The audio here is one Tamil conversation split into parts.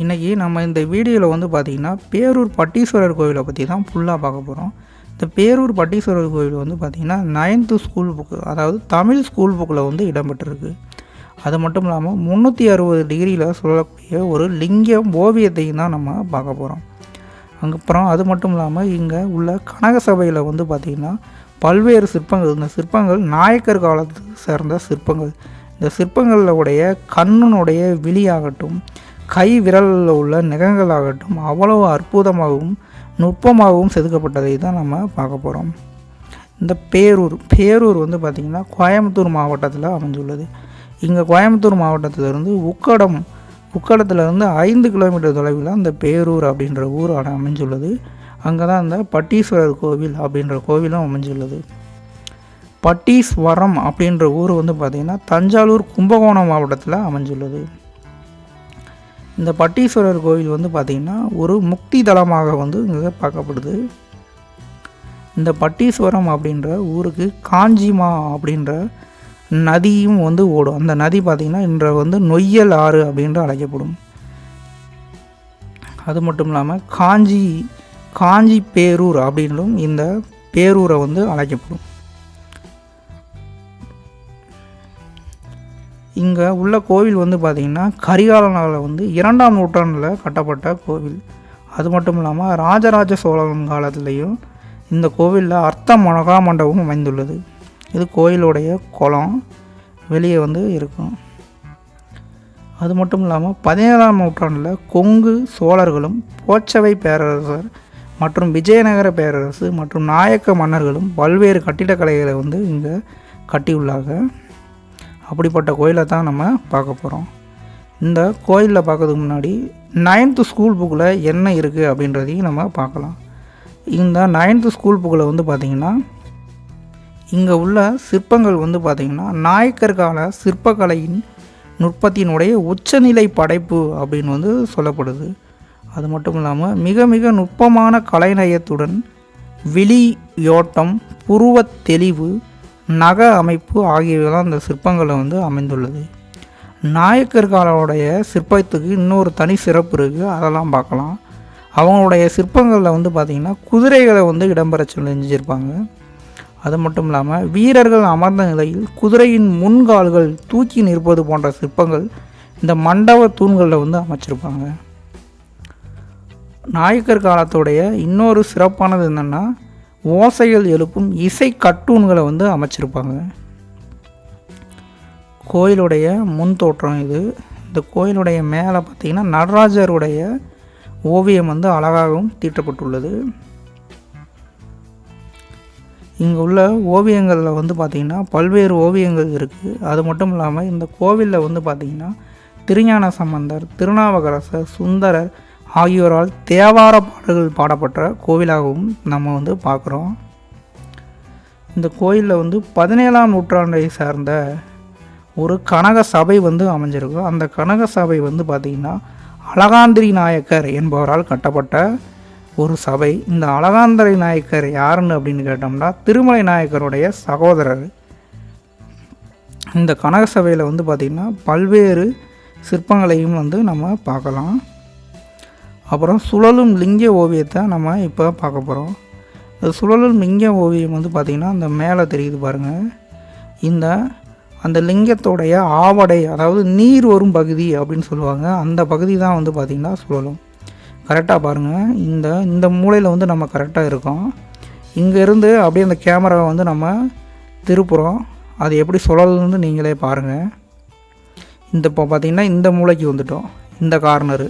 இன்றைக்கி நம்ம இந்த வீடியோவில் வந்து பார்த்திங்கன்னா பேரூர் பட்டீஸ்வரர் கோவிலை பற்றி தான் ஃபுல்லாக பார்க்க போகிறோம் இந்த பேரூர் பட்டீஸ்வரர் கோவில் வந்து பார்த்திங்கன்னா நைன்த்து ஸ்கூல் புக்கு அதாவது தமிழ் ஸ்கூல் புக்கில் வந்து இடம்பெற்றிருக்கு. அது மட்டும் இல்லாமல் முந்நூற்றி அறுபது டிகிரியில் சொல்லக்கூடிய ஒரு லிங்கம் ஓவியத்தையும் தான் நம்ம பார்க்க போகிறோம் அப்புறம் அது மட்டும் இல்லாமல் இங்கே உள்ள கனக சபையில் வந்து பார்த்திங்கன்னா பல்வேறு சிற்பங்கள் இந்த சிற்பங்கள் நாயக்கர் காலத்துக்கு சேர்ந்த சிற்பங்கள். இந்த சிற்பங்களில் உடைய கண்ணனுடைய விழியாகட்டும் கை விரலில் உள்ள நிகங்களாகட்டும் அவ்வளவு அற்புதமாகவும் நுட்பமாகவும் செதுக்கப்பட்டதை தான் நம்ம பார்க்க போகிறோம் இந்த பேரூர் பேரூர் வந்து பார்த்திங்கன்னா கோயம்புத்தூர் மாவட்டத்தில் அமைஞ்சுள்ளது இங்கே கோயம்புத்தூர் மாவட்டத்திலிருந்து உக்கடம் உக்கடத்துலேருந்து ஐந்து கிலோமீட்டர் தொலைவில் அந்த பேரூர் அப்படின்ற ஊர் அமைஞ்சுள்ளது அங்கே தான் இந்த பட்டீஸ்வரர் கோவில் அப்படின்ற கோவிலும் அமைஞ்சுள்ளது பட்டீஸ்வரம் அப்படின்ற ஊர் வந்து பார்த்திங்கன்னா தஞ்சாவூர் கும்பகோணம் மாவட்டத்தில் அமைஞ்சுள்ளது இந்த பட்டீஸ்வரர் கோவில் வந்து பார்த்திங்கன்னா ஒரு முக்தி தலமாக வந்து இங்கே பார்க்கப்படுது. இந்த பட்டீஸ்வரம் அப்படின்ற ஊருக்கு காஞ்சிமா அப்படின்ற நதியும் வந்து ஓடும். அந்த நதி பார்த்திங்கன்னா இன்று வந்து நொய்யல் ஆறு அப்படின்று அழைக்கப்படும். அது மட்டும் இல்லாமல் காஞ்சி காஞ்சி பேரூர் அப்படின்னும் இந்த பேரூரை வந்து அழைக்கப்படும். இங்கே உள்ள கோவில் வந்து பார்த்திங்கன்னா கரிகாலனால் வந்து இரண்டாம் நூற்றாண்டில் கட்டப்பட்ட கோவில். அது மட்டும் இல்லாமல் ராஜராஜ சோழன் காலத்துலேயும் இந்த கோவிலில் அர்த்த மகா மண்டபம் அமைந்துள்ளது. இது கோயிலுடைய குளம் வெளியே வந்து இருக்கும். அது மட்டும் இல்லாமல் பதினேழாம் நூற்றாண்டில் கொங்கு சோழர்களும் போச்சவை பேரரசர் மற்றும் விஜயநகர பேரரசு மற்றும் நாயக்க மன்னர்களும் பல்வேறு கட்டிடக்கலைகளை வந்து இங்கே கட்டியுள்ளாங்க அப்படிப்பட்ட கோயிலை தான் நம்ம பார்க்க போகிறோம் இந்த கோயிலில் பார்க்கறதுக்கு முன்னாடி நைன்த்து ஸ்கூல் புக்கில் என்ன இருக்குது அப்படின்றதையும் நம்ம பார்க்கலாம். இந்த நைன்த்து ஸ்கூல் புக்கில் வந்து பார்த்திங்கன்னா இங்கே உள்ள சிற்பங்கள் வந்து பார்த்திங்கன்னா நாயக்கர் கால சிற்பக்கலையின் நுட்பத்தினுடைய உச்சநிலை படைப்பு அப்படின்னு வந்து சொல்லப்படுது. அது மட்டும் இல்லாமல் மிக மிக நுட்பமான கலைநயத்துடன் விழியோட்டம் புருவத் தெளிவு நக அமைப்பு ஆகியவைதான் இந்த சிற்பங்களை வந்து அமைந்துள்ளது. நாயக்கர் காலோடைய சிற்பத்துக்கு இன்னொரு தனி சிறப்பு இருக்குது அதெல்லாம் பார்க்கலாம். அவங்களுடைய சிற்பங்களில் வந்து பார்த்திங்கன்னா குதிரைகளை வந்து இடம்பெற செஞ்சிருப்பாங்க. செஞ்சுருப்பாங்க அது மட்டும் இல்லாமல் வீரர்கள் அமர்ந்த நிலையில் குதிரையின் முன்கால்கள் தூக்கி நிற்பது போன்ற சிற்பங்கள் இந்த மண்டப தூண்களில் வந்து அமைச்சிருப்பாங்க. நாயக்கர் காலத்துடைய இன்னொரு சிறப்பானது என்னென்னா ஓசைகள் எழுப்பும் இசை கட்டூன்களை வந்து அமைச்சிருப்பாங்க. கோயிலுடைய முன் தோற்றம் இது. இந்த கோயிலுடைய மேலே பார்த்திங்கன்னா நடராஜருடைய ஓவியம் வந்து அழகாகவும் தீட்டப்பட்டுள்ளது. இங்கே உள்ள ஓவியங்களில் வந்து பார்த்திங்கன்னா பல்வேறு ஓவியங்கள் இருக்குது அது மட்டும் இல்லாமல் இந்த கோவிலில் வந்து பார்த்திங்கன்னா திருஞான சம்பந்தர் திருநாவுக்கரசர் சுந்தரர் ஆகியோரால் தேவார பாடல்கள் பாடப்பட்ட கோவிலாகவும் நம்ம வந்து பார்க்குறோம். இந்த கோயிலில் வந்து பதினேழாம் நூற்றாண்டை சார்ந்த ஒரு கனக சபை வந்து அமைஞ்சிருக்கும். அந்த கனக சபை வந்து பார்த்திங்கன்னா அழகாந்திரி நாயக்கர் என்பவரால் கட்டப்பட்ட ஒரு சபை. இந்த அழகாந்திரி நாயக்கர் யாருன்னு அப்படின்னு கேட்டோம்னா திருமலை நாயக்கருடைய சகோதரர். இந்த கனக சபையில் வந்து பார்த்திங்கன்னா பல்வேறு சிற்பங்களையும் வந்து நம்ம பார்க்கலாம். அப்புறம் சுழலும் லிங்க ஓவியத்தை நம்ம இப்போ பார்க்க போகிறோம். இந்த சுழலும் லிங்க ஓவியம் வந்து பார்த்திங்கன்னா அந்த மேலே தெரியுது பாருங்கள் இந்த அந்த லிங்கத்தோடைய ஆவடை அதாவது நீர் வரும் பகுதி அப்படின்னு சொல்லுவாங்க. அந்த பகுதி தான் வந்து பார்த்திங்கன்னா சுழலும். கரெக்டாக பாருங்கள் இந்த இந்த மூலையில் வந்து நம்ம கரெக்டாக இருக்கோம். இங்கேருந்து அப்படியே அந்த கேமராவை வந்து நம்ம திருப்புறோம். அது எப்படி சுழலுன்னு நீங்களே பாருங்கள் இந்த இப்போ பார்த்திங்கன்னா இந்த மூலைக்கு வந்துட்டோம். இந்த கார்னரு.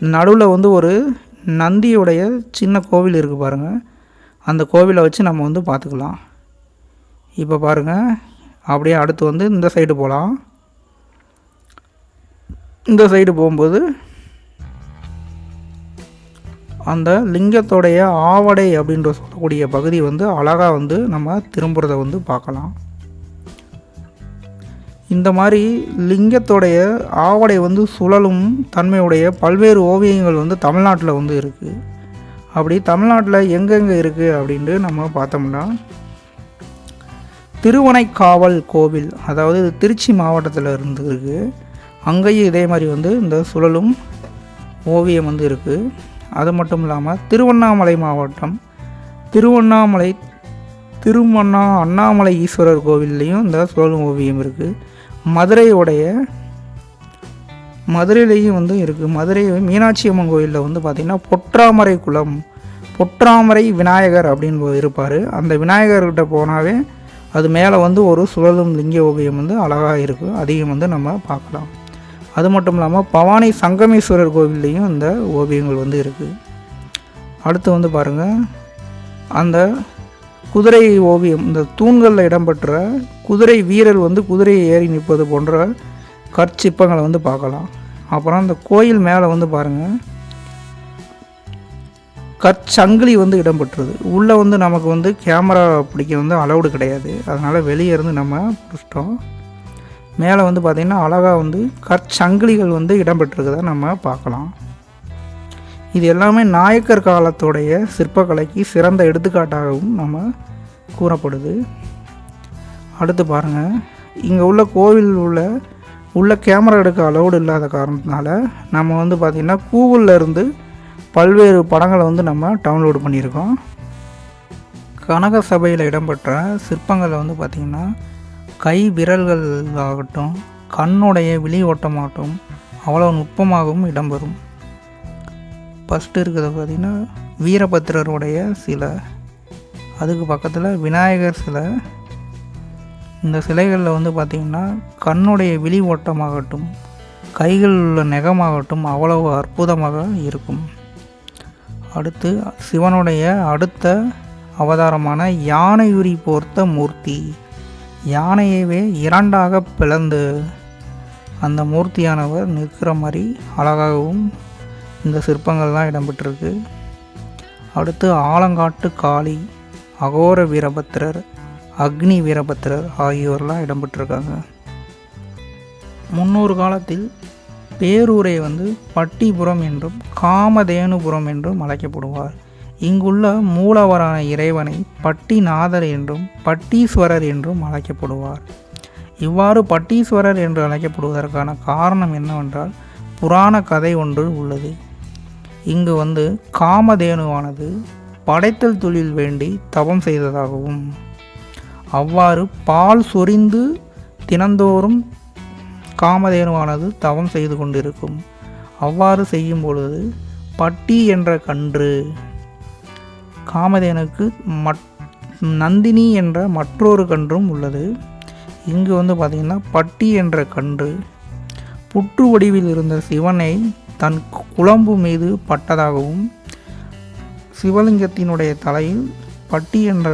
நடுவில் வந்து ஒரு நந்தியுடைய சின்ன கோவில் இருக்குது பாருங்கள் அந்த கோவிலை வச்சு நம்ம வந்து பார்த்துக்கலாம். இப்போ பாருங்கள் அப்படியே அடுத்து வந்து இந்த சைடு போகலாம் இந்த சைடு போகும்போது அந்த லிங்கத்தோடைய ஆவடை அப்படின்ற சொல்லக்கூடிய பகுதி வந்து அழகாக வந்து நம்ம திரும்புறத வந்து பார்க்கலாம். இந்த மாதிரி லிங்கத்தோடைய ஆவடை வந்து சுழலும் தன்மையுடைய பல்வேறு ஓவியங்கள் வந்து தமிழ்நாட்டில் வந்து இருக்குது அப்படி தமிழ்நாட்டில் எங்கெங்கே இருக்குது அப்படின்ட்டு நம்ம பார்த்தோம்னா திருவனைக்காவல் கோவில் அதாவது இது திருச்சி மாவட்டத்தில் இருந்து இருக்குது அங்கேயும் இதே மாதிரி வந்து இந்த சுழலும் ஓவியம் வந்து இருக்குது அது மட்டும் இல்லாமல் திருவண்ணாமலை மாவட்டம் திருவண்ணாமலை திருமண்ணா அண்ணாமலை ஈஸ்வரர் கோவில்லையும் இந்த சுழலும் ஓவியம் இருக்குது மதுரையுடைய மதுரையிலையும் வந்து இருக்குது மதுரை மீனாட்சி அம்மன் கோயிலில் வந்து பார்த்திங்கன்னா பொற்றாமரை குளம் பொற்றாமரை விநாயகர் அப்படின்னு இருப்பார். அந்த விநாயகர்கிட்ட போனாவே அது மேலே வந்து ஒரு சுழலும் லிங்க ஓவியம் வந்து அழகாக இருக்கும் அதையும் வந்து நம்ம பார்க்கலாம். அது மட்டும் இல்லாமல் பவானி சங்கமேஸ்வரர் கோவில்லையும் இந்த ஓவியங்கள் வந்து இருக்குது அடுத்து வந்து பாருங்கள் அந்த குதிரை ஓவியம் இந்த தூண்களில் இடம்பெற்ற குதிரை வீரர் வந்து குதிரையை ஏறி நிற்பது போன்ற கற்சிற்பங்களை வந்து பார்க்கலாம். அப்புறம் அந்த கோயில் மேலே வந்து பாருங்கள் கற்சங்கிலி வந்து இடம்பெற்றது. உள்ளே வந்து நமக்கு வந்து கேமரா பிடிக்க வந்து அலௌடு கிடையாது. அதனால் வெளியே இருந்து நம்ம பிடிச்சிட்டோம். மேலே வந்து பார்த்திங்கன்னா அழகாக வந்து கற்சங்கிலிகள் வந்து இடம்பெற்றிருக்கதை நம்ம பார்க்கலாம். இது எல்லாமே நாயக்கர் காலத்துடைய சிற்பக்கலைக்கு சிறந்த எடுத்துக்காட்டாகவும் நம்ம கூறப்படுது. அடுத்து பாருங்கள் இங்கே உள்ள கோவில் உள்ள உள்ள கேமரா எடுக்க அலௌடு இல்லாத காரணத்தினால நம்ம வந்து பார்த்திங்கன்னா கூகுளில் இருந்து பல்வேறு படங்களை வந்து நம்ம டவுன்லோடு பண்ணியிருக்கோம். கனக சபையில் இடம்பெற்ற சிற்பங்களில் வந்து பார்த்திங்கன்னா கை விரல்கள் ஆகட்டும் கண்ணுடைய விழி ஓட்டமாகட்டும் அவ்வளோ நுட்பமாகவும் இடம்பெறும். ஃபஸ்ட்டு இருக்கிறது பார்த்திங்கன்னா வீரபத்திரருடைய சிலை. அதுக்கு பக்கத்தில் விநாயகர் சிலை. இந்த சிலைகளில் வந்து பார்த்திங்கன்னா கண்ணுடைய விழி ஓட்டமாகட்டும் கைகளில் உள்ள நெகமாகட்டும் அவ்வளவு அற்புதமாக இருக்கும். அடுத்து சிவனுடைய அடுத்த அவதாரமான யானையுரி போர்த்த மூர்த்தி. யானையவே இரண்டாக பிளந்து அந்த மூர்த்தியானவர் நிற்கிற மாதிரி அழகாகவும் இந்த சிற்பங்கள்லாம் இடம்பெற்றிருக்கு. அடுத்து ஆலங்காட்டு காளி அகோர வீரபத்திரர் அக்னி வீரபத்திரர் ஆகியோர்லாம் இடம்பெற்றிருக்காங்க. முன்னொரு காலத்தில் பேரூரை வந்து பட்டிபுரம் என்றும் காமதேனுபுரம் என்றும் அழைக்கப்படுவார். இங்குள்ள மூலவரான இறைவனை பட்டிநாதர் என்றும் பட்டீஸ்வரர் என்றும் அழைக்கப்படுவார். இவ்வாறு பட்டீஸ்வரர் என்று அழைக்கப்படுவதற்கான காரணம் என்னவென்றால் புராண கதை ஒன்று உள்ளது. இங்கு வந்து காமதேனுவானது படைத்தல் தொழில் வேண்டி தவம் செய்ததாகவும் அவ்வாறு பால் சொரிந்து தினந்தோறும் காமதேனுவானது தவம் செய்து கொண்டிருக்கும். அவ்வாறு செய்யும் பொழுது பட்டி என்ற கன்று காமதேனுக்கு மட் நந்தினி என்ற மற்றொரு கன்றும் உள்ளது. இங்கு வந்து பார்த்திங்கன்னா பட்டி என்ற கன்று புற்று வடிவில் இருந்த சிவனை தன் குழம்பு மீது பட்டதாகவும் சிவலிங்கத்தினுடைய தலையில் பட்டி என்ற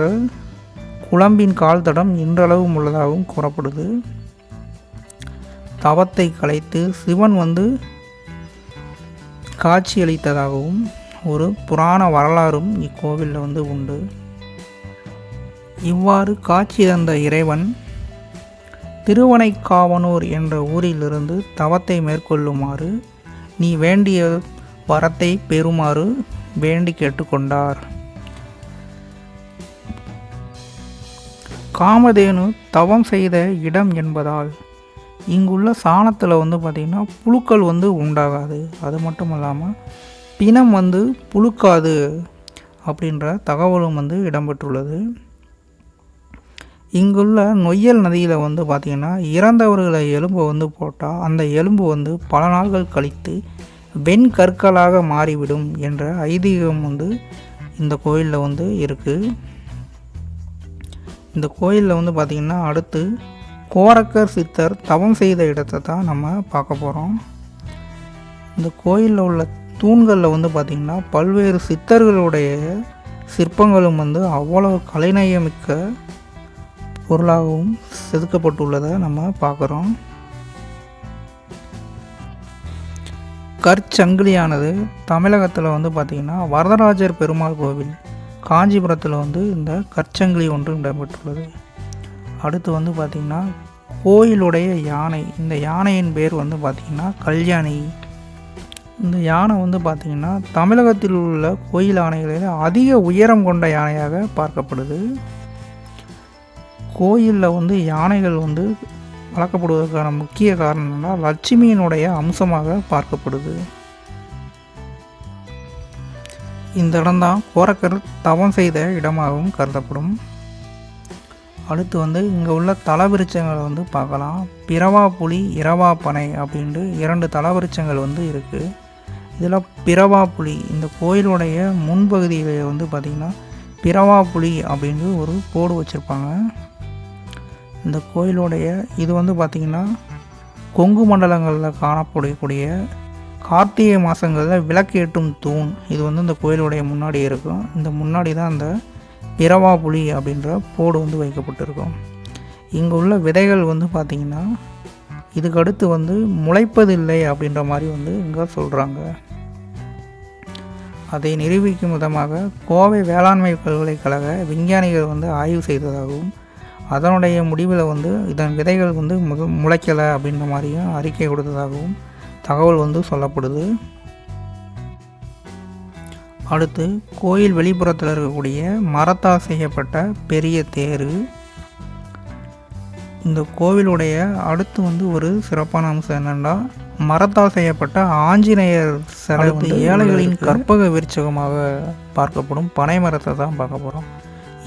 குழம்பின் கால் தடம் இன்றளவும் உள்ளதாகவும் கூறப்படுது. தவத்தை கலைத்து சிவன் வந்து காட்சியளித்ததாகவும் ஒரு புராண வரலாறும் இக்கோவிலில் வந்து உண்டு. இவ்வாறு காட்சி தந்த இறைவன் திருவனைக்காவனூர் என்ற ஊரிலிருந்து தவத்தை மேற்கொள்ளுமாறு நீ வேண்டிய வரத்தை பெறுமாறு வேண்டி கேட்டுக்கொண்டார். காமதேனு தவம் செய்த இடம் என்பதால் இங்குள்ள சாணத்தில் வந்து பார்த்திங்கன்னா புழுக்கள் வந்து உண்டாகாது. அது மட்டும் இல்லாமல் பிணம் வந்து புழுக்காது அப்படின்ற தகவலும் வந்து இடம்பெற்றுள்ளது. இங்குள்ள நொய்யல் நதியில் வந்து பார்த்திங்கன்னா இறந்தவர்களை எலும்பு வந்து போட்டால் அந்த எலும்பு வந்து பல நாள்கள் கழித்து வெண்கற்களாக மாறிவிடும் என்ற ஐதீகம் வந்து இந்த கோயிலில் வந்து இருக்குது இந்த கோயிலில் வந்து பார்த்திங்கன்னா அடுத்து கோரக்கர் சித்தர் தவம் செய்த இடத்தை தான் நம்ம பார்க்க போகிறோம் இந்த கோயிலில் உள்ள தூண்களில் வந்து பார்த்திங்கன்னா பல்வேறு சித்தர்களுடைய சிற்பங்களும் வந்து அவ்வளவு கலைநயமிக்க பொருளாகவும் செதுக்கப்பட்டுள்ளதை நம்ம பார்க்குறோம். கற்சங்கிலியானது தமிழகத்தில் வந்து பார்த்திங்கன்னா வரதராஜர் பெருமாள் கோவில் காஞ்சிபுரத்தில் வந்து இந்த கற்சங்கிலி ஒன்று இடம்பெற்றுள்ளது. அடுத்து வந்து பார்த்திங்கன்னா கோயிலுடைய யானை இந்த யானையின் பேர் வந்து பார்த்திங்கன்னா கல்யாணி. இந்த யானை வந்து பார்த்திங்கன்னா தமிழகத்தில் உள்ள கோயில் யானைகளில் அதிக உயரம் கொண்ட யானையாக பார்க்கப்படுது. கோயிலில் வந்து யானைகள் வந்து வளர்க்கப்படுவதற்கான முக்கிய காரணம் என்னன்னா லட்சுமியினுடைய அம்சமாக பார்க்கப்படுது. இந்த இடம்தான் கோரக்கர் தவம் செய்த இடமாகவும் கருதப்படும். அடுத்து வந்து இங்கே உள்ள தலவிருச்சங்களை வந்து பார்க்கலாம். பிறவா புலி இரவா பனை அப்படின்ட்டு இரண்டு தலவிருச்சங்கள் வந்து இருக்குது இதில் பிறவா புலி இந்த கோயிலுடைய முன்பகுதியில் வந்து பார்த்திங்கன்னா பிறவா புலி அப்படின்னு ஒரு போர்டு வச்சுருப்பாங்க. இந்த கோயிலுடைய இது வந்து பார்த்திங்கன்னா கொங்கு மண்டலங்களில் காணப்படக்கூடிய கார்த்திகை மாதங்களில் விளக்கு தூண். இது வந்து இந்த கோயிலுடைய முன்னாடி இருக்கும். இந்த முன்னாடி தான் அந்த பிறவா புலி அப்படின்ற போடு வந்து வைக்கப்பட்டிருக்கும். இங்கே உள்ள விதைகள் வந்து பார்த்திங்கன்னா இதுக்கு அடுத்து வந்து முளைப்பதில்லை அப்படின்ற மாதிரி வந்து இங்கே சொல்கிறாங்க அதை நிரூபிக்கும் விதமாக கோவை வேளாண்மை பல்கலைக்கழக விஞ்ஞானிகள் வந்து ஆய்வு செய்ததாகவும் அதனுடைய முடிவில் வந்து இதன் விதைகள் வந்து முக முளைக்கலை அப்படின்ற மாதிரியும் அறிக்கை கொடுத்ததாகவும் தகவல் வந்து சொல்லப்படுது. அடுத்து கோயில் வெளிப்புறத்தில் இருக்கக்கூடிய மரத்தால் செய்யப்பட்ட பெரிய தேர். இந்த கோவிலுடைய அடுத்து வந்து ஒரு சிறப்பான அம்சம் என்னென்னா மரத்தால் செய்யப்பட்ட ஆஞ்சநேயர் சிலை வந்து ஏழைகளின் கற்பக விருட்சகமாக பார்க்கப்படும். பனை மரத்தை தான் பார்க்க போகிறோம்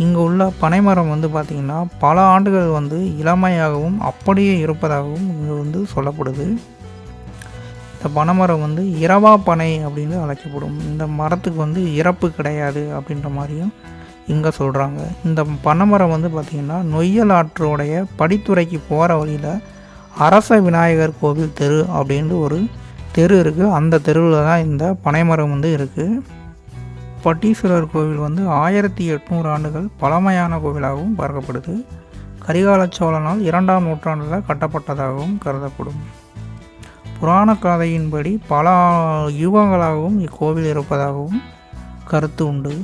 இங்கே உள்ள பனைமரம் வந்து பார்த்திங்கன்னா பல ஆண்டுகள் வந்து இளமையாகவும் அப்படியே இருப்பதாகவும் இங்கே வந்து சொல்லப்படுது. இந்த பனைமரம் வந்து இரவா பனை அப்படின்னு அழைக்கப்படும். இந்த மரத்துக்கு வந்து இறப்பு கிடையாது அப்படின்ற மாதிரியும் இங்கே சொல்கிறாங்க இந்த பனைமரம் வந்து பார்த்திங்கன்னா நொய்யல் ஆற்றோடைய படித்துறைக்கு போகிற வழியில் அரச விநாயகர் கோவில் தெரு அப்படின்ட்டு ஒரு தெரு இருக்குது அந்த தெருவில் தான் இந்த பனைமரம் வந்து இருக்குது பட்டீஸ்வரர் கோவில் வந்து ஆயிரத்தி எட்நூறு ஆண்டுகள் பழமையான கோவிலாகவும் பார்க்கப்படுது. கரிகால சோழனால் இரண்டாம் நூற்றாண்டில் கட்டப்பட்டதாகவும் கருதப்படும். புராண கதையின்படி பல யுகங்களாகவும் இக்கோவில் இருப்பதாகவும் கருத்து உண்டு.